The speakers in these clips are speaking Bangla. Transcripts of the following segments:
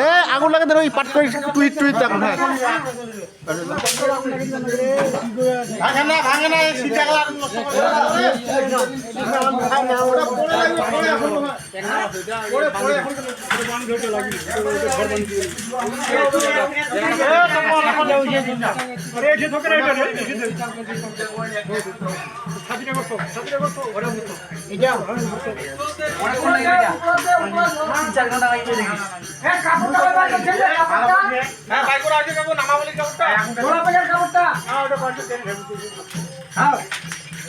এ আগুন লাগে ওই পাট করে টুইট টুইট আগুন হ্যাঁ। ভাঙে না ভাঙে না কাপড়টা নামাবলির কাপড়টা। হ্যাঁ ওটা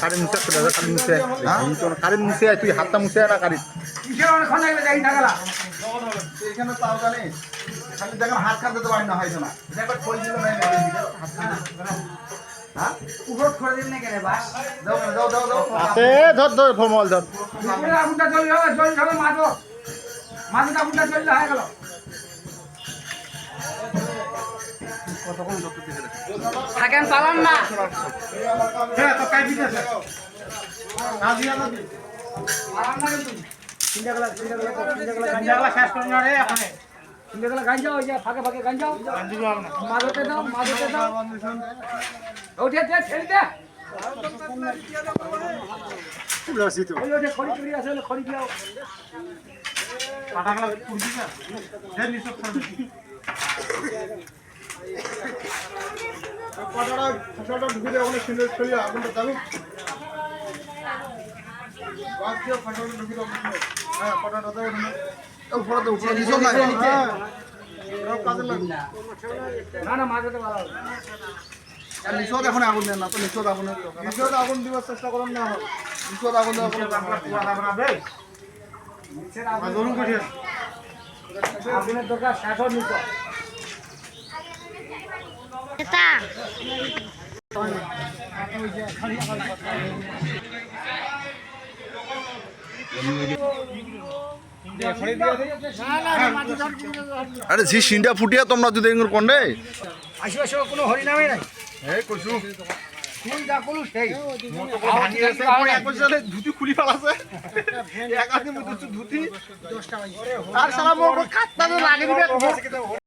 কারেন্ট মুছে চলে যা কারেন্ট মুছে কারেন্ট মুছে তুই হাতটা মুছে না কারেন্ট। হাত কাটতে পারি না। হয়তো না আছে ধর ধর ফর্মল ধর। মাঝে কাপড়টা চললে হয়ে গেল। থাকেন পালান না। হ্যাঁ, তো কাই দিতে না। পালান না কিন্তু। তিনটাগুলা শেষ করে না রে এখানে। সিন্দেগুলো গাঞ্জাও ওই ফাঁকে ফাঁকে গাঞ্জাও মাদতে দাও মাদতে দাও। ওঠে দে ছেড়ে দে খড়ি চুরি আছে খড়ি দিও। পাটাগুলা। পাটাটা ফসলটা ঢুকে দেয় ওখানে সুন্দর ছড়িয়ে আগুনটা দাগুক বাস দিয়ে ফসলটা ঢুকে দেয় হ্যাঁ পাটাটা দেয় ওখানে উপরে তো উপরে নিচে না হ্যাঁ, হ্যাঁ। কাজে লাগবে না না। মাঝেতে ভালো। নিচত এখন আগুন দেন না তো নিচত আগুন নিচত আগুন দিবার চেষ্টা করেন না নিচত আগুন দেওয়ার কোনো আগুনের দরকার শেষ নিচত আরে ঝি সিনটা ফুটিয়া তোমরা যদি এগুলো কোনডে আসবে কোনো হরিনামে নাই এই কইছু তুই যা করলু সেই ভাঙি আছে পরে এক বছরে ধুতি খুলি ফেলাছে এক আদমি ধুতি আর সারা মোর কাটটা লাগে দিবে